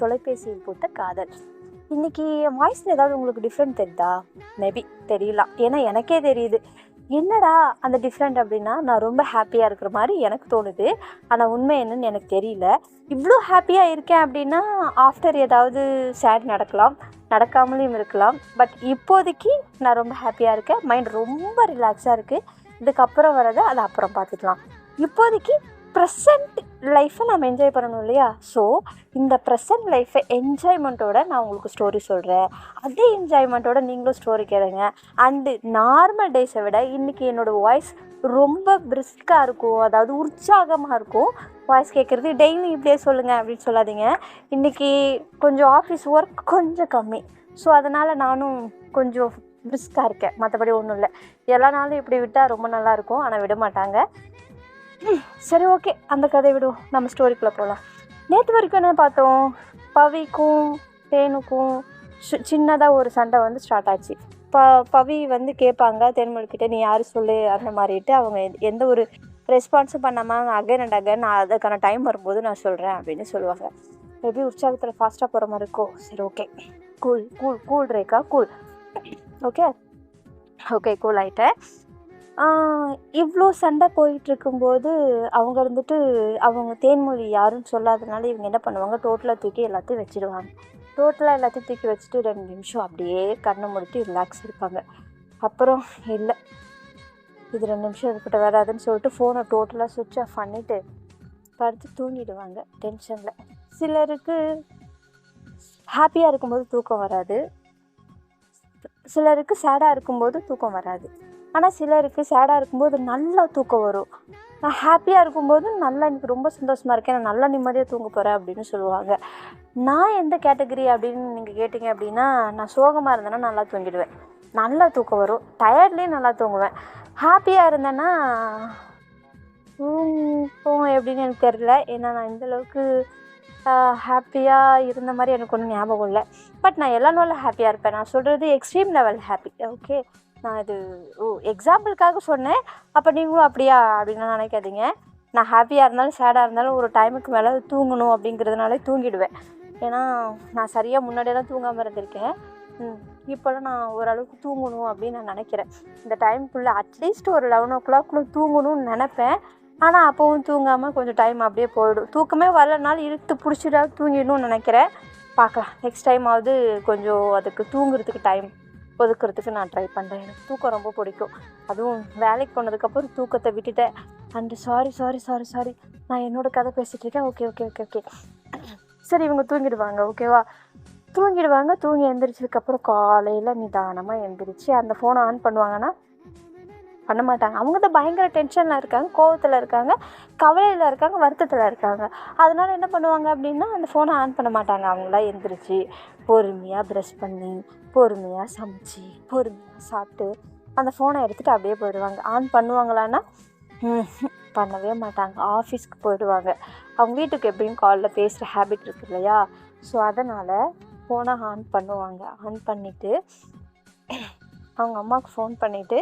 தொலைபேசியில் பூத்த காதல். இன்னைக்கு வாய்ஸில் ஏதாவது உங்களுக்கு டிஃப்ரெண்ட் தெரியுதா? மேபி தெரியலாம். ஏன்னா எனக்கே தெரியுது. என்னடா அந்த டிஃப்ரெண்ட் அப்படின்னா நான் ரொம்ப ஹாப்பியாக இருக்கிற மாதிரி எனக்கு தோணுது. ஆனால் உண்மை என்னன்னு எனக்கு தெரியல. இவ்வளோ ஹாப்பியாக இருக்கேன் அப்படின்னா ஆஃப்டர் ஏதாவது சேட் நடக்கலாம். நடக்காமலையும் இருக்கலாம். பட் இப்போதைக்கு நான் ரொம்ப ஹாப்பியாக இருக்கேன். மைண்ட் ரொம்ப ரிலாக்ஸாக இருக்குது இதுக்கப்புறம் வரதை அதை அப்புறம் பார்த்துக்கலாம். இப்போதைக்கு ப்ரெசண்ட் லைஃப்பை நம்ம என்ஜாய் பண்ணணும் இல்லையா? ஸோ இந்த ப்ரெசன்ட் லைஃப்பை என்ஜாய்மெண்ட்டோட நான் உங்களுக்கு ஸ்டோரி சொல்கிறேன் அதே என்ஜாய்மெண்ட்டோட நீங்களும் ஸ்டோரி கேளுங்க. அண்டு நார்மல் டேஸை விட இன்றைக்கி என்னோடய வாய்ஸ் ரொம்ப பிரிஸ்காக இருக்கும். அதாவது உற்சாகமாக இருக்கும். வாய்ஸ் கேட்குறது டெய்லி இப்படியே சொல்லுங்கள் அப்படின்னு சொல்லாதீங்க. இன்றைக்கி கொஞ்சம் ஆஃபீஸ் ஒர்க் கொஞ்சம் கம்மி. ஸோ அதனால் நானும் கொஞ்சம் பிரிஸ்காக இருக்கேன். மற்றபடி ஒன்றும் இல்லை. எல்லா நாளும் இப்படி விட்டால் ரொம்ப நல்லாயிருக்கும் ஆனால் விட மாட்டாங்க. சரி ஓகே. அந்த கதை விடுவோம் நம்ம ஸ்டோரிக்குள்ளே போகலாம் நேற்று வரைக்கும் என்ன பார்த்தோம்? பவிக்கும் தேனுக்கும் சின்னதாக ஒரு சண்டை வந்து ஸ்டார்ட் ஆச்சு. ப பவி வந்து கேட்பாங்க தேன்மொழிக்கிட்ட நீ யார் சொல்லு? அந்த மாதிரிட்டு அவங்க எந்த ஒரு ரெஸ்பான்ஸும் பண்ணாமல் அகைன் அண்ட் அகைன் நான் அதுக்கான டைம் வரும்போது நான் சொல்கிறேன் அப்படின்னு சொல்லுவாங்க. மேபி உற்சாகத்தில் ஃபாஸ்ட்டாக போகிற மாதிரி இருக்கோ? சரி okay. Cool cool cool Rekha cool okay okay cool ஆகிட்டேன் இவ்வளோ சண்டை போயிட்டு இருக்கும்போது அவங்க இருந்துட்டு அவங்க தேன்மொழி யாருன்னு சொல்லாதனால இவங்க என்ன பண்ணுவாங்க? டோட்டலாக தூக்கி எல்லாத்தையும் வச்சிடுவாங்க டோட்டலாக எல்லாத்தையும் தூக்கி வச்சுட்டு ரெண்டு நிமிஷம் அப்படியே கண்ணை முடித்து ரிலாக்ஸ் இருப்பாங்க. அப்புறம் இல்லை. இது ரெண்டு நிமிஷம் இருக்கட்டும் வராதுன்னு சொல்லிட்டு ஃபோனை டோட்டலாக சுவிட்ச் ஆஃப் பண்ணிவிட்டு படுத்து தூங்கிடுவாங்க டென்ஷனில் சிலருக்கு ஹாப்பியாக இருக்கும்போது தூக்கம் வராது. சிலருக்கு சேடாக இருக்கும்போது தூக்கம் வராது. ஆனால் சிலருக்கு சேடாக இருக்கும்போது நல்லா தூக்கம் வரும். நான் ஹாப்பியாக இருக்கும்போது நல்லா எனக்கு ரொம்ப சந்தோஷமாக இருக்கேன். நான் நல்லா நிம்மதியாக தூங்க போகிறேன் அப்படின்னு சொல்லுவாங்க. நான் எந்த கேட்டகரி அப்படின்னு நீங்கள் கேட்டிங்க அப்படின்னா நான் சோகமாக இருந்தேன்னா நல்லா தூங்கிடுவேன். நல்லா தூக்கம் வரும். டயர்ட்லேயும் நல்லா தூங்குவேன். ஹாப்பியாக இருந்தேன்னா தூங்கும் எப்படின்னு எனக்கு தெரில ஏன்னா நான் இந்தளவுக்கு ஹாப்பியாக இருந்த மாதிரி எனக்கு ஒன்றும் ஞாபகம் இல்லை. பட் நான் எல்லா நாளும் ஹாப்பியாக இருப்பேன். நான் சொல்கிறது எக்ஸ்ட்ரீம் லெவல் ஹாப்பி ஓகே நான் இது ஓ எக்ஸாம்பிளுக்காக சொன்னேன். அப்போ நீங்களும் அப்படியா அப்படின்னு நினைக்காதீங்க. நான் ஹாப்பியாக இருந்தாலும் சேடாக இருந்தாலும் ஒரு டைமுக்கு மேலே தூங்கணும் அப்படிங்கிறதுனாலே தூங்கிடுவேன். ஏன்னா நான் சரியாக முன்னாடியெல்லாம் தூங்காமல் இருந்திருக்கேன். இப்போல்லாம் நான் ஓரளவுக்கு தூங்கணும் அப்படின்னு நான் நினைக்கிறேன். இந்த டைமுக்குள்ளே அட்லீஸ்ட் ஒரு லெவன் ஓ கிளாக்குள்ளே தூங்கணும்னு நினப்பேன். ஆனால் அப்போவும் தூங்காமல் கொஞ்சம் டைம் அப்படியே போயிடும். தூக்கமே வரலனாலும் இழுத்து பிடிச்சிட்டா தூங்கிடணும்னு நினைக்கிறேன். பார்க்கலாம். நெக்ஸ்ட் டைமாவது கொஞ்சம் அதுக்கு தூங்குறதுக்கு டைம் ஒதுக்குறதுக்கு நான் ட்ரை பண்ணுறேன் எனக்கு தூக்கம் ரொம்ப பிடிக்கும். அதுவும் வேலைக்கு போனதுக்கப்புறம் தூக்கத்தை விட்டுட்டேன். And sorry sorry sorry sorry நான் என்னோட கதை பேசிகிட்டு இருக்கேன். ஓகே ஓகே ஓகே ஓகே சரி இவங்க தூங்கிடுவாங்க. ஓகேவா தூங்கிடுவாங்க. தூங்கி எந்திரிச்சதுக்கப்புறம் காலையில் நிதானமாக எந்திரிச்சு அந்த ஃபோனை ஆன் பண்ணுவாங்கன்னா பண்ண மாட்டாங்க. அவங்க தான் பயங்கர டென்ஷனில் இருக்காங்க கோவத்தில் இருக்காங்க கவலையில் இருக்காங்க வருத்தத்தில் இருக்காங்க. அதனால் என்ன பண்ணுவாங்க அப்படின்னா அந்த ஃபோனை ஆன் பண்ண மாட்டாங்க. அவங்களா எந்திரிச்சு பொறுமையாக ப்ரெஷ் பண்ணி பொறுமையாக சமைச்சு பொறுமையாக சாப்பிட்டு அந்த ஃபோனை எடுத்துகிட்டு அப்படியே போயிடுவாங்க. ஆன் பண்ணுவாங்களான்னா பண்ணவே மாட்டாங்க. ஆஃபீஸ்க்கு போயிடுவாங்க. அவங்க வீட்டுக்கு எப்படியும் காலில் பேசுகிற ஹேபிட் இருக்கு இல்லையா? ஸோ அதனால் ஃபோனை ஆன் பண்ணுவாங்க. ஆன் பண்ணிவிட்டு அவங்க அம்மாவுக்கு ஃபோன் பண்ணிவிட்டு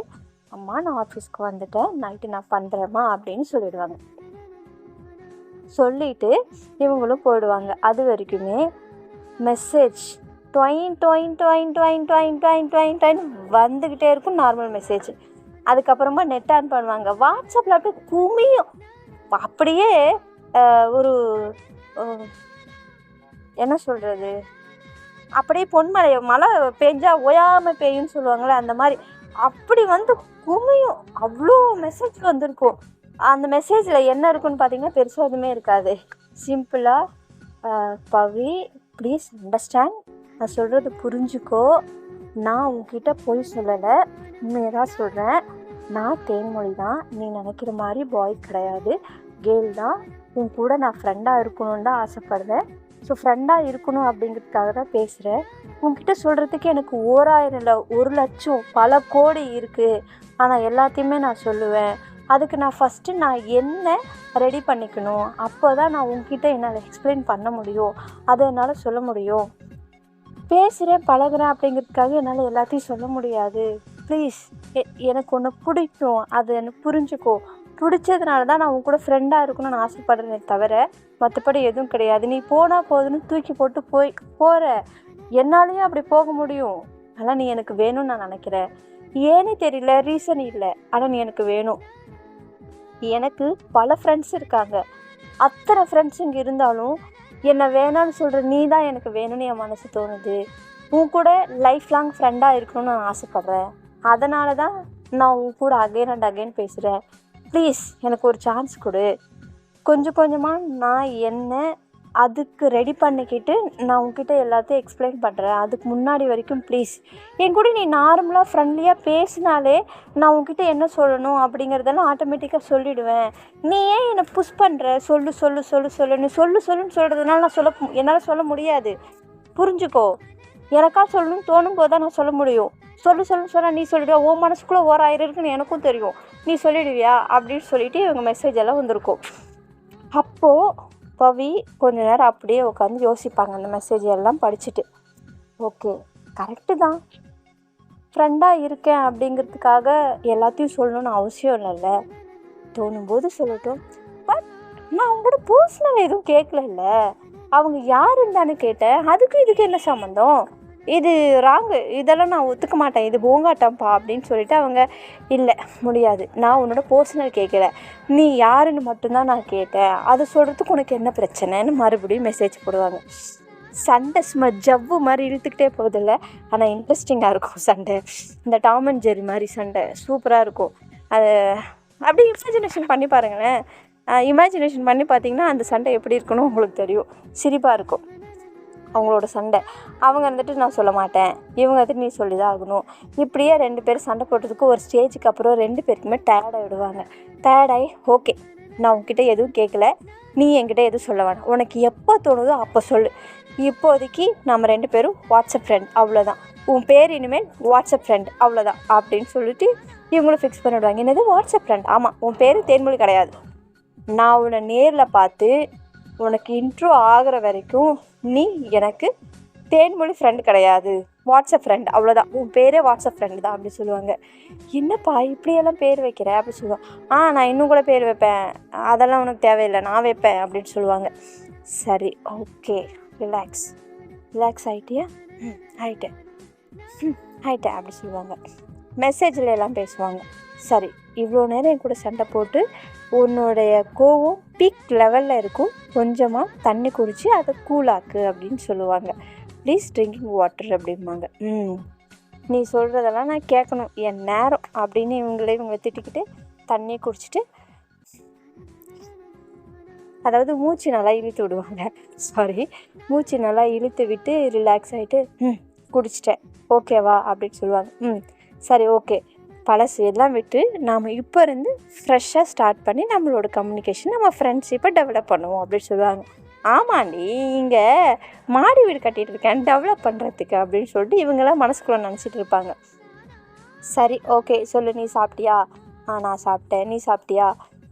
அம்மா நான் ஆஃபீஸ்க்கு வந்துட்டேன். நைட்டு நான் பண்ணுறேம்மா அப்படின்னு சொல்லிடுவாங்க. சொல்லிட்டு இவங்களும் போயிடுவாங்க. அது வரைக்குமே மெசேஜ் டொயின் டொயின் டொயின் டொயின் டொயின் டொயின் டொயின் டொயின் வந்துக்கிட்டே இருக்கும் நார்மல் மெசேஜ். அதுக்கப்புறமா நெட் ஆன் பண்ணுவாங்க. வாட்ஸ்அப்பில் அப்படியே குமியும். அப்படியே ஒரு என்ன சொல்கிறது அப்படியே பொன்மலை மழை பெஞ்சா ஓயாமல் பெய்யும்னு சொல்லுவாங்களே அந்த மாதிரி. அப்படி வந்து குமியும். அவ்வளோ மெசேஜ் வந்திருக்கும். அந்த மெசேஜில் என்ன இருக்குன்னு பார்த்தீங்கன்னா பெருசாக எதுவுமே இருக்காது. சிம்பிளாக பவி ப்ளீஸ் அண்டர்ஸ்டாண்ட் நான் சொல்கிறது புரிஞ்சுக்கோ. நான் உங்ககிட்ட பொய் சொல்லலை. உண்மையை தான் சொல்கிறேன் நான் தேன்மொழி தான். நீ நினைக்கிற மாதிரி பாய் கிடையாது. கேர்ள் தான். உன் கூட நான் ஃப்ரெண்டாக இருக்கணும்னு தான் ஆசைப்பட்றேன். ஸோ ஃப்ரெண்டாக இருக்கணும் அப்படிங்கிறதுக்காக தான் பேசுகிறேன் உங்ககிட்ட சொல்கிறதுக்கு எனக்கு ஓராயிரம் இல்லை ஒரு லட்சம் பல கோடி இருக்குது ஆனால் எல்லாத்தையுமே நான் சொல்லுவேன். அதுக்கு நான் ஃபஸ்ட்டு நான் என்ன ரெடி பண்ணிக்கணும்? அப்போ தான் நான் உங்ககிட்ட என்னால் எக்ஸ்பிளைன் பண்ண முடியும். அதை என்னால் சொல்ல முடியும். பேசுகிறேன் பழகுறேன் அப்படிங்கிறதுக்காக என்னால் எல்லாத்தையும் சொல்ல முடியாது. ப்ளீஸ் எனக்கு ஒன்று பிடிக்கும். அது எனக்கு புரிஞ்சுக்கோ. பிடிச்சதுனால தான் நான் உன் கூட ஃப்ரெண்டாக இருக்கணும்னு ஆசைப்படுறேனே தவிர மற்றபடி எதுவும் கிடையாது. நீ போனால் போதுன்னு தூக்கி போட்டு போய் போகிற என்னாலேயும் அப்படி போக முடியும். ஆனால் நீ எனக்கு வேணும்னு நான் நினைக்கிறேன். ஏன்னு தெரியல ரீசன் இல்லை. ஆனால் நீ எனக்கு வேணும். எனக்கு பல ஃப்ரெண்ட்ஸ் இருக்காங்க. அத்தனை ஃப்ரெண்ட்ஸ் இங்கே இருந்தாலும் என்னை வேணான்னு சொல்கிற நீ தான் எனக்கு வேணும்னு என் மனசு தோணுது. உன் கூட லைஃப் லாங் ஃப்ரெண்டாக இருக்கணும்னு நான் ஆசைப்பட்றேன். அதனால தான் நான் உன் கூட அகைன் அண்ட் அகைன் பேசுகிறேன் ப்ளீஸ் எனக்கு ஒரு சான்ஸ் கொடு. கொஞ்சம் கொஞ்சமாக நான் என்ன அதுக்கு ரெடி பண்ணிக்கிட்டு நான் உங்ககிட்ட எல்லாத்தையும் எக்ஸ்பிளைன் பண்ணுறேன் அதுக்கு முன்னாடி வரைக்கும் ப்ளீஸ் என் கூட நீ நார்மலாக ஃப்ரெண்ட்லியாக பேசினாலே நான் உங்ககிட்ட என்ன சொல்லணும் அப்படிங்கிறதெல்லாம் ஆட்டோமேட்டிக்காக சொல்லிடுவேன். நீ ஏன் என்னை புஷ் பண்ணுற சொல்லு சொல்லு சொல்லு சொல்லு. நீ சொல்லு சொல்லுன்னு சொல்கிறதுனால நான் சொல்ல என்னால் சொல்ல முடியாது. புரிஞ்சுக்கோ. எனக்கா சொல்லணும்னு தோணும் போது தான் நான் சொல்ல முடியும். சொல்லு சொல்லுன்னு சொன்னால் நீ சொல்லிடுவா ஓ மனசுக்குள்ளே ஓராயிரம் இருக்குன்னு எனக்கும் தெரியும். நீ சொல்லிடுவியா? அப்படின்னு சொல்லிட்டு இவங்க மெசேஜ் எல்லாம் வந்திருக்கும். அப்போது பவி கொஞ்ச நேரம் அப்படியே உட்காந்து யோசிப்பாங்க அந்த மெசேஜ் எல்லாம் படிச்சுட்டு. ஓகே கரெக்டு தான். ஃப்ரெண்டாக இருக்கேன் அப்படிங்கிறதுக்காக எல்லாத்தையும் சொல்லணும்னு அவசியம் இல்லைல்ல. தோணும்போது சொல்லட்டும். பட் நான் அவங்களோட பர்சனல் எதுவும் கேட்கல அவங்க யாருன்னு தானே கேட்டேன். அதுக்கும் இதுக்கு என்ன சம்மந்தம் இது ராங்கு இதெல்லாம் நான் ஒத்துக்க மாட்டேன். இது போங்காட்டம்ப்பா அப்படின்னு சொல்லிட்டு அவங்க இல்லை முடியாது. நான் உன்னோட பர்சனல் கேட்கல நீ யாருன்னு மட்டும்தான் நான் கேட்டேன். அதை சொல்கிறதுக்கு உனக்கு என்ன பிரச்சனைன்னு மறுபடியும் மெசேஜ் போடுவாங்க. சண்டை சும்மா ஜவ்வு மாதிரி இழுத்துக்கிட்டே போதில்ல ஆனால் இன்ட்ரெஸ்டிங்காக இருக்கும் சண்டை. இந்த டாம் அண்ட் ஜெரி மாதிரி சண்டை. சூப்பராக இருக்கும். அது அப்படியே இமேஜினேஷன் பண்ணி பாருங்களேன். இமேஜினேஷன் பண்ணி பார்த்தீங்கன்னா அந்த சண்டை எப்படி இருக்குன்னு உங்களுக்கு தெரியும். சிரிப்பாக இருக்கும். அவங்களோட சண்டை. அவங்க இருந்துட்டு நான் சொல்ல மாட்டேன். இவங்க வந்துட்டு நீ சொல்லி தான் ஆகணும். இப்படியே ரெண்டு பேரும் சண்டை போட்டதுக்கு ஒரு ஸ்டேஜுக்கு அப்புறம் ரெண்டு பேருக்குமே டயர்டாகிடுவாங்க டயர்டாகி ஓகே நான் உன்கிட்ட எதுவும் கேட்கல நீ என்கிட்ட எதுவும் சொல்ல வேணாம். உனக்கு எப்போ தோணுதோ அப்போ சொல்லு. இப்போதைக்கு நம்ம ரெண்டு பேரும் வாட்ஸ்அப் ஃப்ரெண்ட் அவ்வளோதான் உன் பேர் இனிமேல் வாட்ஸ்அப் ஃப்ரெண்ட் அவ்வளோதான் அப்படின்னு சொல்லிட்டு இவங்களும் ஃபிக்ஸ் பண்ணிவிடுவாங்க என்னது வாட்ஸ்அப் ஃப்ரெண்ட் ஆமாம் உன் பேர் தேன்மொழி கிடையாது. நான் உன்னை நேரில் பார்த்து உனக்கு இன்ட்ரோ ஆகிற வரைக்கும் நீ எனக்கு தேன்மொழி ஃப்ரெண்டு கிடையாது. வாட்ஸ்அப் ஃப்ரெண்ட் அவ்வளோதான் உன் பேரே வாட்ஸ்அப் ஃப்ரெண்டு தான் அப்படி சொல்லுவாங்க. என்னப்பா இப்படியெல்லாம் பேர் வைக்கிற? அப்படி சொல்லுவாங்க. ஆ நான் இன்னும் கூட பேர் வைப்பேன். அதெல்லாம் உனக்கு தேவையில்லை நான் வைப்பேன் அப்படின்னு சொல்லுவாங்க. சரி ஓகே ரிலாக்ஸ் ரிலாக்ஸ் ஆகிட்டியா ம் ஆகிட்டேன் ம் ஆயிட்டேன் அப்படி சொல்லுவாங்க. மெசேஜில் எல்லாம் பேசுவாங்க. சரி இவ்வளோ நேரம் என் கூட சண்டை போட்டு உன்னுடைய கோவம் பீக் லெவலில் இருக்கும். கொஞ்சமாக தண்ணி குடித்து அதை கூலாக்கு அப்படின்னு சொல்லுவாங்க. ப்ளீஸ் ட்ரிங்கிங் வாட்டர் அப்படிம்பாங்க. ம். நீ சொல்கிறதெல்லாம் நான் கேட்கணும். என் நேரம் அப்படின்னு இவங்களே இவங்க திட்டிக்கிட்டு தண்ணியை குடிச்சிட்டு அதாவது மூச்சு நல்லா இழுத்து விடுவாங்க. சாரி மூச்சு நல்லா இழுத்து விட்டு ரிலாக்ஸ் ஆகிட்டு ம் குடிச்சிட்டேன். ஓகேவா அப்படின்னு சொல்லுவாங்க. ம். சரி ஓகே பழசு எல்லாம் விட்டு நாம் இப்போ இருந்து ஃப்ரெஷ்ஷாக ஸ்டார்ட் பண்ணி நம்மளோட கம்யூனிகேஷன் நம்ம ஃப்ரெண்ட்ஷிப்பை டெவலப் பண்ணுவோம் அப்படின்னு சொல்லுவாங்க. ஆமாண்டி இங்கே மாடி வீடு கட்டிகிட்டு இருக்கேன் டெவலப் பண்ணுறதுக்கு அப்படின்னு சொல்லிட்டு இவங்கெல்லாம் மனசுக்குள்ளே நினச்சிட்டு இருப்பாங்க. சரி ஓகே சொல்லு நீ சாப்பிட்டியா? ஆ நான் சாப்பிட்டேன். நீ சாப்பிட்டியா?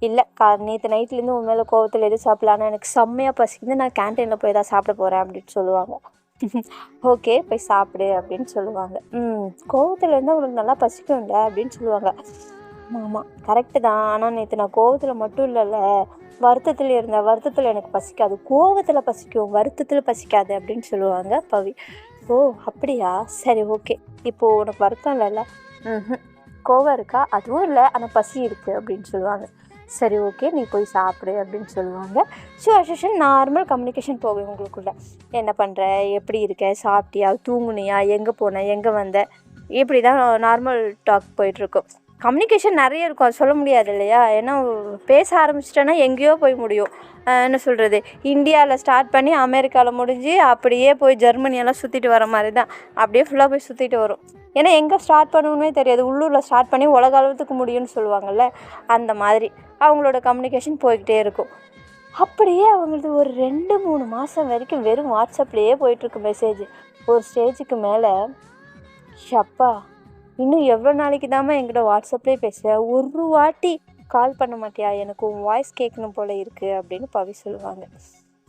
இல்லை கா நேற்று நைட்லேருந்து உன் மேலே கோவத்தில் எதுவும் சாப்பிடலான்னு எனக்கு செம்மையாக பசிக்குது. நான் கேன்டீனில் போய் தான் சாப்பிட போகிறேன் அப்படின்னு சொல்லுவாங்க. ஓகே போய் சாப்பிடு அப்படின்னு சொல்லுவாங்க. ம் கோவத்தில் இருந்தால் உங்களுக்கு நல்லா பசிக்கும்ல அப்படின்னு சொல்லுவாங்க. ஆமாம் கரெக்டு தான். ஆனால் நேற்று நான் கோவத்தில் மட்டும் இல்லைல்ல வருத்தத்தில் இருந்தேன். வருத்தத்தில் எனக்கு பசிக்காது. கோவத்தில் பசிக்கும் வருத்தத்தில் பசிக்காது அப்படின்னு சொல்லுவாங்க பவி. ஓ அப்படியா? சரி ஓகே. இப்போது உனக்கு வருத்தம் இல்லைல்ல? ம் கோவம் இருக்கா? அதுவும் இல்லை ஆனால் பசி இருக்குது அப்படின்னு சொல்லுவாங்க. சரி ஓகே நீ போய் சாப்பிடு அப்படின்னு சொல்லுவாங்க. ஸோ அசோஷன் நார்மல் கம்யூனிகேஷன் போகும் உங்களுக்குள்ள. என்ன பண்ணுற எப்படி இருக்க? சாப்பிட்டியா? தூங்குனியா? எங்கே போன? எங்கே வந்த? இப்படி தான் நார்மல் டாக் போயிட்டுருக்கும். கம்யூனிகேஷன் நிறைய இருக்கும் அது சொல்ல முடியாது இல்லையா? ஏன்னா பேச ஆரம்பிச்சிட்டேன்னா எங்கேயோ போய் முடியும். என்ன சொல்கிறது இந்தியாவில் ஸ்டார்ட் பண்ணி அமெரிக்காவில் முடிஞ்சு அப்படியே போய் ஜெர்மனியெல்லாம் சுற்றிட்டு வர மாதிரி தான் அப்படியே ஃபுல்லாக போய் சுற்றிட்டு வரும். ஏன்னா எங்கே ஸ்டார்ட் பண்ணணுன்னே தெரியாது. உள்ளூரில் ஸ்டார்ட் பண்ணி உலக அளவுக்கு முடியும்னு சொல்லுவாங்கள்ல அந்த மாதிரி அவங்களோட கம்யூனிகேஷன் போய்கிட்டே இருக்கும். அப்படியே அவங்களது ஒரு ரெண்டு மூணு மாதம் வரைக்கும் வெறும் வாட்ஸ்அப்லேயே போயிட்டுருக்கு மெசேஜ் ஒரு ஸ்டேஜுக்கு மேலே ஷப்பா இன்னும் எவ்வளோ நாளைக்கு தாம்மா என்கிட்ட வாட்ஸ்அப்லேயே பேசுகிற ஒரு வாட்டி கால் பண்ண மாட்டியா? எனக்கு உன் வாய்ஸ் கேட்கணும் போல இருக்குது அப்படின்னு பவி சொல்லுவாங்க.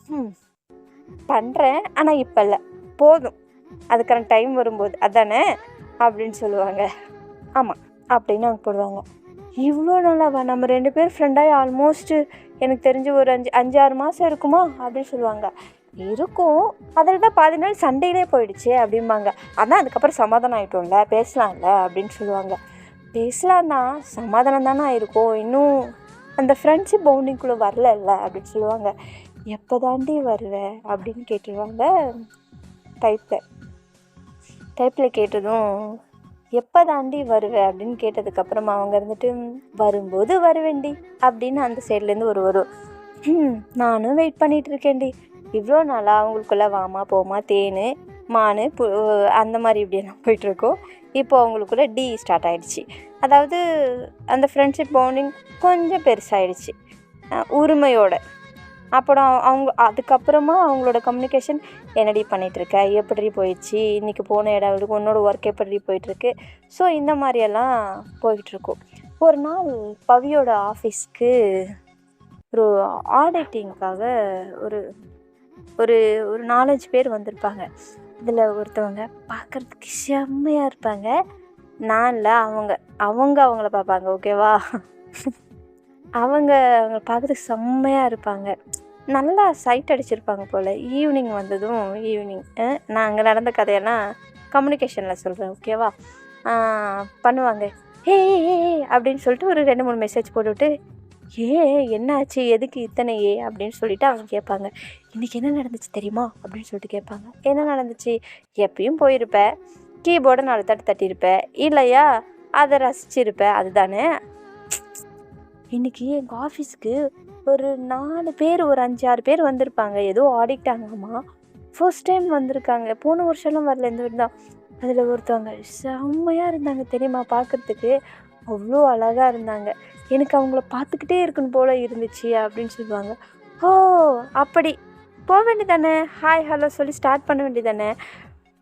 ம் பண்ணுறேன் ஆனால் இப்போ இல்லை. போதும். அதுக்கான டைம் வரும்போது. அதானே? அப்படின்னு சொல்லுவாங்க. ஆமாம் அப்படின்னு அவங்க போடுவாங்க. இவ்வளோ நல்லாவா நம்ம ரெண்டு பேர் ஃப்ரெண்டாகி ஆல்மோஸ்ட்டு எனக்கு தெரிஞ்சு ஒரு அஞ்சு அஞ்சு ஆறு மாதம் இருக்குமா அப்படின்னு சொல்லுவாங்க. இருக்கும். அதில் தான் பாதி நாள் சண்டையிலே போயிடுச்சு அப்படிம்பாங்க. ஆனால் அதுக்கப்புறம் சமாதானம் ஆகிட்டோம்ல பேசலாம்ல அப்படின்னு சொல்லுவாங்க. பேசலாம் தான் சமாதானம் தானே ஆயிருக்கும். இன்னும் அந்த ஃப்ரெண்ட்ஷிப் பவுண்டிங்குள்ளே வரலல்ல அப்படின்னு சொல்லுவாங்க. எப்போ தாண்டி வருவேன் அப்படின்னு கேட்டுருவாங்க டைப்பில் டைப்பில் கேட்டதும் எப்போ தாண்டி வருவ? அப்படின்னு கேட்டதுக்கப்புறமா அவங்க இருந்துட்டு வரும்போது வருவேண்டி அப்படின்னு அந்த சைட்லேருந்து ஒரு வரும் நானும் வெயிட் பண்ணிகிட்டு இருக்கேன்டி. இவ்வளோ நாளாக அவங்களுக்குள்ள வாமா போமா தேன் மானு பு அந்த மாதிரி இப்படியெல்லாம் போயிட்டுருக்கோம் இப்போ அவங்களுக்குள்ள டி ஸ்டார்ட் ஆகிடுச்சு அதாவது அந்த ஃப்ரெண்ட்ஷிப் பவுண்டிங் கொஞ்சம் பெருசாகிடுச்சு உரிமையோட. அப்புறம் அவங்க அதுக்கப்புறமா அவங்களோட கம்யூனிகேஷன் என்னடி பண்ணிகிட்ருக்க எப்படி போயிடுச்சு? இன்றைக்கி போன இடம் உன்னோட ஒர்க் எப்படி போயிட்டுருக்கு? ஸோ இந்த மாதிரியெல்லாம் போயிட்டுருக்கும். ஒரு நாள் பவியோட ஆஃபீஸ்க்கு ஒரு ஆடிட்டிங்க்காக ஒரு ஒரு ஒரு நாலஞ்சு பேர் வந்திருப்பாங்க. இதில் ஒருத்தவங்க பார்க்குறதுக்கு செம்மையாக இருப்பாங்க. நான் இல்லை அவங்க அவங்க அவங்கள பார்ப்பாங்க ஓகேவா அவங்க அவங்க பார்க்குறதுக்கு செம்மையாக இருப்பாங்க. நல்லா சைட் அடிச்சிருப்பாங்க போல். ஈவினிங் வந்ததும் ஈவினிங் நான் அங்கே நடந்த கதையெல்லாம் கம்யூனிகேஷனில் சொல்கிறேன் ஓகேவா பண்ணுவாங்க. ஏ ஏ அப்படின்னு சொல்லிட்டு ஒரு ரெண்டு மூணு மெசேஜ் போட்டுவிட்டு ஏ என்னாச்சு? எதுக்கு இத்தனை ஏ? அப்படின்னு சொல்லிட்டு அவங்க கேட்பாங்க. இன்றைக்கி என்ன நடந்துச்சு தெரியுமா? அப்படின்னு சொல்லிட்டு கேட்பாங்க. என்ன நடந்துச்சு? எப்பயும் போயிருப்பேன் கீபோர்டை நாலு தட்டு தட்டியிருப்பேன் இல்லையா? அதை ரசிச்சிருப்பேன் அதுதானே? இன்றைக்கி எங்கள் ஆஃபீஸ்க்கு ஒரு நாலு பேர் ஒரு அஞ்சு ஆறு பேர் வந்திருப்பாங்க. ஏதோ ஆடிட் ஆகாமா ஃபர்ஸ்ட் டைம் வந்திருக்காங்க. போன வருஷம்லாம் வரல இந்த வீடு தான் அதில் ஒருத்தவங்க செம்மையாக இருந்தாங்க தெரியுமா பார்க்குறதுக்கு அவ்வளோ அழகாக இருந்தாங்க. எனக்கு அவங்கள பார்த்துக்கிட்டே இருக்கணும் போல் இருந்துச்சு அப்படின்னு சொல்லுவாங்க. ஓ அப்படி. போக வேண்டியதானே? ஹாய் ஹலோ சொல்லி ஸ்டார்ட் பண்ண வேண்டியதானே?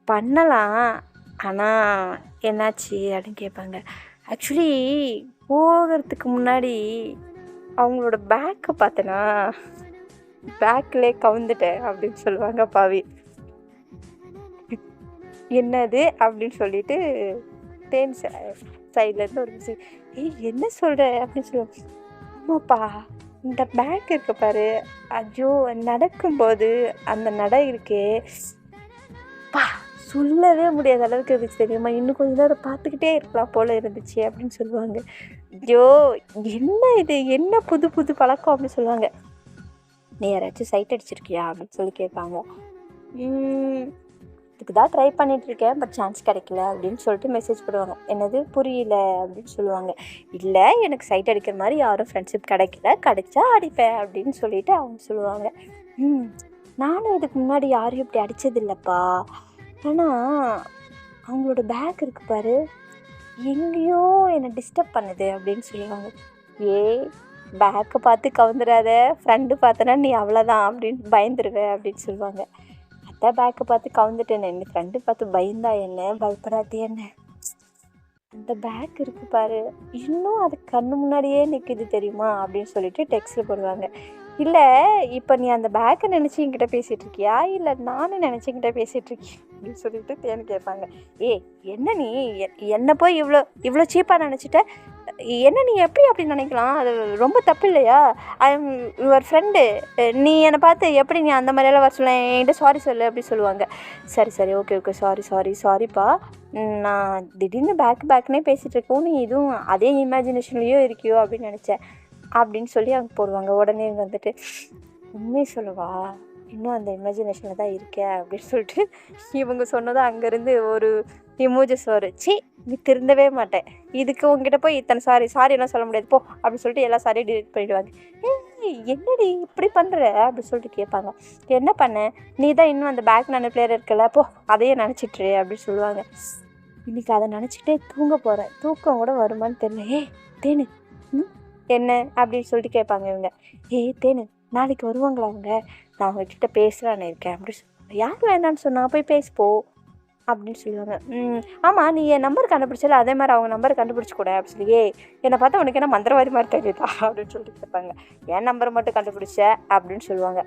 பண்ணலாம். ஆனால் என்னாச்சு அப்படின்னு கேட்பாங்க. ஆக்சுவலி போகிறதுக்கு முன்னாடி அவங்களோட பேக்கை பார்த்தனா? பேக்கிலே கவுந்துட்டேன் அப்படின்னு சொல்லுவாங்க பாவி. என்னது? அப்படின்னு சொல்லிட்டு தேன் சைட்லேருந்து ஒரு மிஸ் ஏய் என்ன சொல்கிற அப்படின்னு சொல்லுவாங்க. ஆமாப்பா இந்த பேக் இருக்கு பாரு. ஐயோ நடக்கும்போது அந்த நடை இருக்கே. பா சொல்லவே முடியாத அளவுக்கு இருந்துச்சு தெரியுமா? இன்னும் கொஞ்ச நேரம் பார்த்துக்கிட்டே இருக்கலாம் போல் இருந்துச்சு அப்படின்னு சொல்லுவாங்க. ஐயோ என்ன இது? என்ன புது புது பழக்கம் அப்படின்னு சொல்லுவாங்க. நீ யாராச்சும் சைட் அடிச்சிருக்கியா? அப்படின்னு சொல்லி கேட்பாங்க. இதுக்கு தான் ட்ரை பண்ணிகிட்ருக்கேன் பட் சான்ஸ் கிடைக்கல அப்படின்னு சொல்லிட்டு மெசேஜ் போடுவாங்க. என்னது? புரியல அப்படின்னு சொல்லுவாங்க. இல்லை எனக்கு சைட் அடிக்கிற மாதிரி யாரும் ஃப்ரெண்ட்ஷிப் கிடைக்கல கிடைச்சா அடிப்பேன் அப்படின்னு சொல்லிட்டு அவங்க சொல்லுவாங்க. ம் நானும் இதுக்கு முன்னாடி யாரும் இப்படி அடித்ததில்லப்பா ஆனால் அவங்களோட பேக் இருக்குது பாரு எங்கேயோ என்னை டிஸ்டர்ப் பண்ணுது அப்படின்னு சொல்லுவாங்க. ஏ பேக்கை பார்த்து கவுந்துடாத ஃப்ரெண்டு பார்த்தனா நீ அவ்வளோதான் அப்படின்னு பயந்துருவ அப்படின்னு சொல்லுவாங்க. அதான் பேக்கை பார்த்து கவுந்துட்டேன் என்ன ஃப்ரெண்டு பார்த்து பயந்தா என்ன பயப்படாதே என்ன? அந்த பேக் இருக்கு பாரு இன்னும் அது கண்ணு முன்னாடியே நிற்குது தெரியுமா அப்படின்னு சொல்லிட்டு டெக்ஸ்ட்டில் போடுவாங்க. இல்லை இப்போ நீ அந்த பேக்கை நினச்சி என்கிட்ட பேசிகிட்டு இருக்கியா? இல்லை நானும் நினச்சி என்கிட்ட பேசிகிட்டு இருக்கேன் அப்படின்னு சொல்லிட்டு தேன் கேட்பாங்க. ஏ என்ன நீ? என்னை போய் இவ்வளோ இவ்வளோ சீப்பாக நினச்சிட்ட? என்ன நீ எப்படி அப்படி நினைக்கலாம்? அது ரொம்ப தப்பு இல்லையா? ஐ எம் யுவர் ஃப்ரெண்டு நீ என்னை பார்த்து எப்படி நீ அந்த மாதிரியெல்லாம் வர சொல்ல? என்கிட்ட சாரி சொல்லு அப்படி சொல்லுவாங்க. சரி சரி ஓகே ஓகே சாரி சாரி சாரிப்பா நான் திடீர்னு பேக் பேக்னே பேசிகிட்டு இருக்கோம் நீ இதுவும் அதே இமேஜினேஷன்லேயோ இருக்கியோ அப்படின்னு நினச்சேன். அப்படின்னு சொல்லி அவங்க போடுவாங்க. உடனே வந்துட்டு உண்மை சொல்லுவா? இன்னும் அந்த இமேஜினேஷனில் தான் இருக்கே அப்படின்னு சொல்லிட்டு இவங்க சொன்னதும் அங்கேருந்து ஒரு இமோஜஸ் வரும் சி நீ திருந்தவே மாட்டேன் இதுக்கு உங்ககிட்ட போய் இத்தனை சாரி சாரி எல்லாம் சொல்ல முடியாது. போ அப்படின்னு சொல்லிட்டு எல்லா சாரியும் டிலீட் பண்ணிடுவாங்க. ஏய் என்னடி இப்படி பண்ணுற அப்படின்னு சொல்லிட்டு கேட்பாங்க. என்ன பண்ண? நீ தான் இன்னும் அந்த பேக் நான் பிளேயர் இருக்கல போ அதையே நினச்சிட்ரு அப்படின்னு சொல்லுவாங்க. இன்றைக்கி அதை நினச்சிட்டே தூங்க போகிறேன் தூக்கம் கூட வருமானு தெரியல. ஏ தேனு ம்? என்ன அப்படின்னு சொல்லிட்டு கேட்பாங்க இவங்க. ஏ தேனு நாளைக்கு வருவாங்களா அவங்க? நான் அவங்கக்கிட்ட பேசலான்னு இருக்கேன். அப்படின்னு சொல்லுவாங்க யார் வேணான்னு சொன்னால் போய் பேசிப்போ. அப்படின்னு சொல்லுவாங்க. ம் ஆமாம் நீ என் நம்பர் கண்டுபிடிச்சல அதே மாதிரி அவங்க நம்பர் கண்டுபிடிச்சி கூட. அப்படி சொல்லி ஏ என்னை பார்த்தா உனக்கு என்ன மந்திரவாதி மாதிரி தெரியுதா? அப்படின்னு சொல்லிட்டு கேட்பாங்க. என் நம்பர் மட்டும் கண்டுபிடிச்ச? அப்படின்னு சொல்லுவாங்க.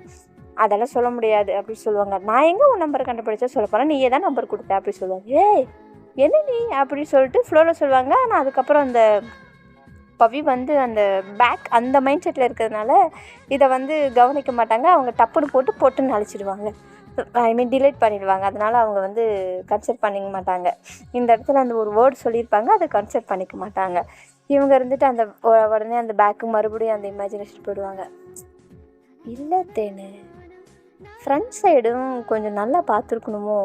அதெல்லாம் சொல்ல முடியாது. அப்படின்னு சொல்லுவாங்க. நான் எங்கே உன் நம்பர் கண்டுபிடிச்சா சொல்ல போகிறேன் நீ ஏதான் நம்பர் கொடுத்த அப்படி சொல்லுவாங்க. ஏய் என்ன நீ? அப்படின்னு சொல்லிட்டு ஃப்ளோவில் சொல்லுவாங்க ஆனால் அதுக்கப்புறம் அந்த பவி வந்து அந்த பேக் அந்த மைண்ட் செட்டில் இருக்கிறதுனால இதை வந்து கவனிக்க மாட்டாங்க. அவங்க டப்புன்னு போட்டு போட்டுன்னு அழிச்சிடுவாங்க. ஐ மீன் டிலேட் பண்ணிடுவாங்க. அதனால் அவங்க வந்து கன்சல்ட் பண்ணிக்க மாட்டாங்க. இந்த இடத்துல அந்த ஒரு வேர்டு சொல்லியிருப்பாங்க. அதை கன்சல்ட் பண்ணிக்க மாட்டாங்க. இவங்க இருந்துட்டு அந்த உடனே அந்த பேக்கு மறுபடியும் அந்த இமேஜினேஷன் போயிடுவாங்க. இல்லை தேனு ஃப்ரண்ட் சைடும் கொஞ்சம் நல்லா பார்த்துருக்கணுமோ?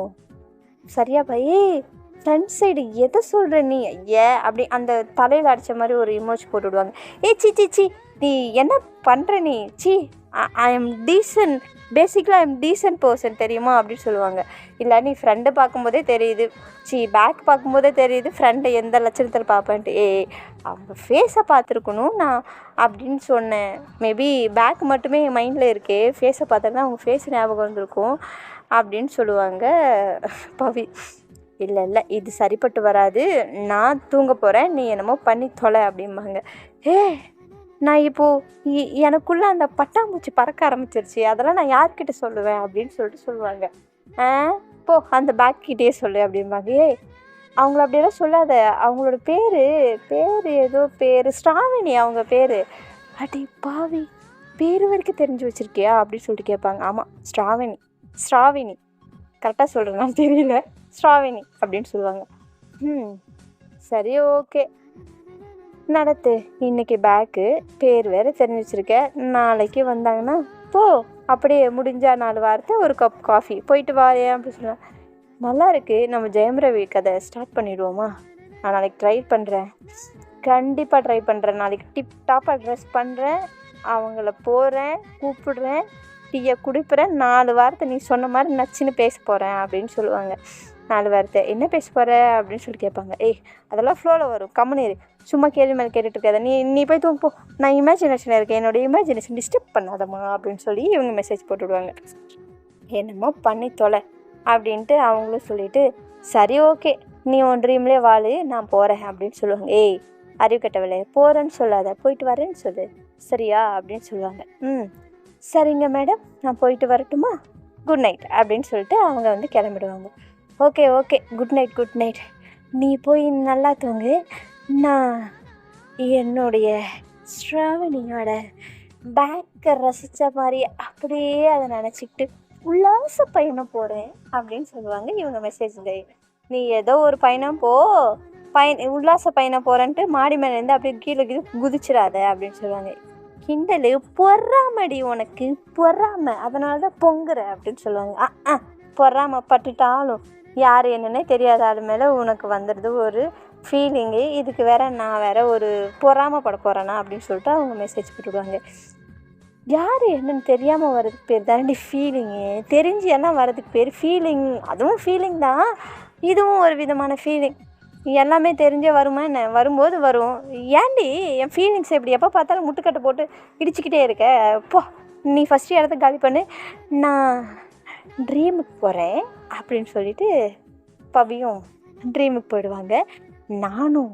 சரியா பையே ஃப்ரண்ட் சைடு எதை சொல்கிற நீ? ஏ அப்படி அந்த தலையில் அடித்த மாதிரி ஒரு இமோஜ் போட்டு விடுவாங்க. ஏ சி சி சி நீ என்ன பண்ணுற நீ? சி ஐ எம் டீசன்ட் பேசிக்கலாக ஐ எம் டீசன்ட் பர்சன் தெரியுமா? அப்படின்னு சொல்லுவாங்க. இல்லை நீ ஃப்ரெண்டை பார்க்கும்போதே தெரியுது. சி பேக் பார்க்கும்போதே தெரியுது. ஃப்ரெண்டை எந்த லட்சணத்தில் பார்ப்பேன்ட்டு. ஏ அவங்க ஃபேஸை பார்த்துருக்கணும் நான் அப்படின்னு சொன்னேன். மேபி பேக் மட்டுமே என் மைண்டில் இருக்கே. ஃபேஸை பார்த்தோன்னா அவங்க ஃபேஸ் ஞாபகம் வந்திருக்கும் அப்படின்னு சொல்லுவாங்க பவி. இல்லை இல்லை இது சரிப்பட்டு வராது. நான் தூங்க போகிறேன் நீ என்னமோ பண்ணி தொலை அப்படிம்பாங்க. ஏ நான் இப்போது எனக்குள்ளே அந்த பட்டாம்பூச்சி பறக்க ஆரம்பிச்சிருச்சு. அதெல்லாம் நான் யார்கிட்ட சொல்லுவேன் அப்படின்னு சொல்லிட்டு சொல்லுவாங்க. ஆ போ அந்த பேக்கிட்டே சொல்லு அப்படிம்பாங்க. ஏய் அவங்கள அப்படியெல்லாம் சொல்லாத. அவங்களோட பேர் பேர் ஏதோ பேர் ஸ்ராவணி அவங்க பேர். அடி பாவி பேர் வரைக்கும் தெரிஞ்சு வச்சிருக்கியா அப்படின்னு சொல்லிட்டு கேட்பாங்க. ஆமாம் ஸ்ராவணி ஸ்ராவினி. கரெக்டாக சொல்கிறேன்னு தெரியல. ஸ்ராவினி அப்படின்னு சொல்லுவாங்க. ம் சரி ஓகே. நடத்து இன்னைக்கு பேக்கு பேர் வேறு தெரிஞ்சு வச்சுருக்க நாளைக்கு வந்தாங்கன்னா போ அப்படியே முடிஞ்சா நாலு வாரத்தை ஒரு கப் காஃபி போயிட்டு வாரேன் அப்படி சொல்லுவேன் நல்லா இருக்குது நம்ம ஜெயம் ரவி கதை ஸ்டார்ட் பண்ணிடுவோமா? நான் நாளைக்கு ட்ரை பண்ணுறேன் கண்டிப்பாக ட்ரை பண்ணுறேன் நாளைக்கு டிப் டாப்பாக ட்ரெஸ் பண்ணுறேன் அவங்கள போகிறேன் கூப்பிடுறேன் டீயை குடிப்புறேன். நாலு வாரத்தை நீ சொன்ன மாதிரி நச்சுன்னு பேச போகிறேன் அப்படின்னு சொல்லுவாங்க. நாலு வார்த்தை. என்ன பேச போகிற அப்படின்னு சொல்லி கேட்பாங்க. ஏய் அதெல்லாம் ஃப்ளோவில் வரும். கம்முனு இரு. சும்மா கேள்வி மேலே கேட்டுட்டு இருக்காத. நீ நீ போய் தூங்க போ. நான் இமேஜினேஷன் இருக்கேன். என்னோடய இமேஜினேஷன் டிஸ்டர்ப் பண்ணாதம்மா அப்படின்னு சொல்லி இவங்க மெசேஜ் போட்டுவிடுவாங்க என்னமோ பண்ணி தொலை அப்படின்ட்டு அவங்களும் சொல்லிவிட்டு சரி ஓகே நீ உன் ட்ரீம்லேயே வாழு. நான் போகிறேன் அப்படின்னு சொல்லுவாங்க. ஏய் அறிவு கட்டவில்லை போகிறேன்னு சொல்லாத. போயிட்டு வரேன்னு சொல்லு. சரியா? அப்படின்னு சொல்லுவாங்க. ம். சரிங்க மேடம் நான் போயிட்டு வரட்டுமா? குட் நைட் அப்படின்னு சொல்லிட்டு அவங்க வந்து கிளம்பிடுவாங்க. Okay okay. Good night good night நீ போய் நல்லா தூங்கு. நான் என்னுடைய ஸ்ராவணியோட பேக்கை ரசித்த மாதிரி அப்படியே அதை நினச்சிக்கிட்டு உல்லாச பயணம் போகிறேன் அப்படின்னு சொல்லுவாங்க இவங்க மெசேஜில் நீ ஏதோ ஒரு பயணம் போ. பயன் உல்லாச பயணம் போகிறேன்ட்டு மாடி மேலேருந்து அப்படியே கீழே கீழே குதிச்சிடாத அப்படின்னு சொல்லுவாங்க. கிண்டலு பொறாமடி உனக்கு பொறாம. அதனால தான் பொங்குற அப்படின்னு சொல்லுவாங்க. ஆ ஆ பொறாம பட்டுட்டாலும் யார் என்னன்னே தெரியாத ஆள் மேலே உனக்கு வந்துடுது ஒரு ஃபீலிங்கு இதுக்கு வேற நான் வேற ஒரு பொறாமப்பட போகிறேன்னா அப்படின்னு சொல்லிட்டு அவங்க மெசேஜ் போட்டுருவாங்க. யார் என்னன்னு தெரியாமல் வர்றதுக்கு பேர் தாண்டி ஃபீலிங்கு தெரிஞ்சு எல்லாம் வர்றதுக்கு பேர்? ஃபீலிங் அதுவும் ஃபீலிங் தான். இதுவும் ஒரு விதமான ஃபீலிங் எல்லாமே தெரிஞ்சே வருமா என்ன? வரும்போது வரும். ஏண்டி? என் ஃபீலிங்ஸ் எப்படி? எப்போ பார்த்தாலும் முட்டுக்கட்டை போட்டு இடிச்சுக்கிட்டே இருக்க. போ நீ ஃபஸ்ட்டு இடத்த காலி பண்ணு. நான் ட்ரீமுக்கு போகிறேன் அப்படின்னு சொல்லிட்டு பவியும் ட்ரீமுக்கு போயிடுவாங்க. நானும்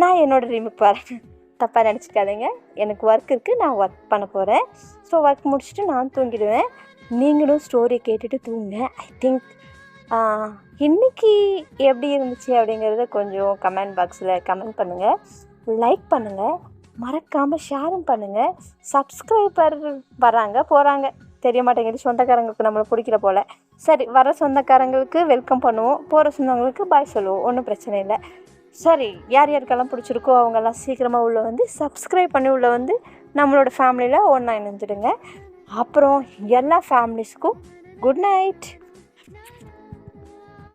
நான் என்னோடய ட்ரீமுக்கு போகிறேன் தப்பாக நினச்சிக்காதீங்க. எனக்கு ஒர்க் இருக்குது நான் ஒர்க் பண்ண போகிறேன் ஸோ ஒர்க் முடிச்சுட்டு நான் தூங்கிடுவேன். நீங்களும் ஸ்டோரியை கேட்டுட்டு தூங்குங்க. ஐ திங்க் இன்னைக்கு எப்படி இருந்துச்சு அப்படிங்கிறத கொஞ்சம் கமெண்ட் பாக்ஸில் கமெண்ட் பண்ணுங்கள் லைக் பண்ணுங்கள் மறக்காமல் ஷேரும் பண்ணுங்கள் சப்ஸ்கிரைபர் வராங்க போகிறாங்க தெரிய மாட்டேங்குது. சொந்தக்காரங்களுக்கு நம்மளை பிடிக்கிற போல். சரி வர சொந்தக்காரங்களுக்கு வெல்கம் பண்ணுவோம். போகிற சொந்தங்களுக்கு பாய் சொல்லுவோம். ஒன்றும் பிரச்சனை இல்லை. சரி யார் யாருக்கெல்லாம் பிடிச்சிருக்கோ அவங்கெல்லாம் சீக்கிரமாக உள்ளே வந்து சப்ஸ்கிரைப் பண்ணி உள்ளே வந்து நம்மளோட ஃபேமிலியில் ஒன்றா இணைஞ்சிடுங்க. அப்புறம் எல்லா ஃபேமிலிஸ்க்கும் குட் நைட்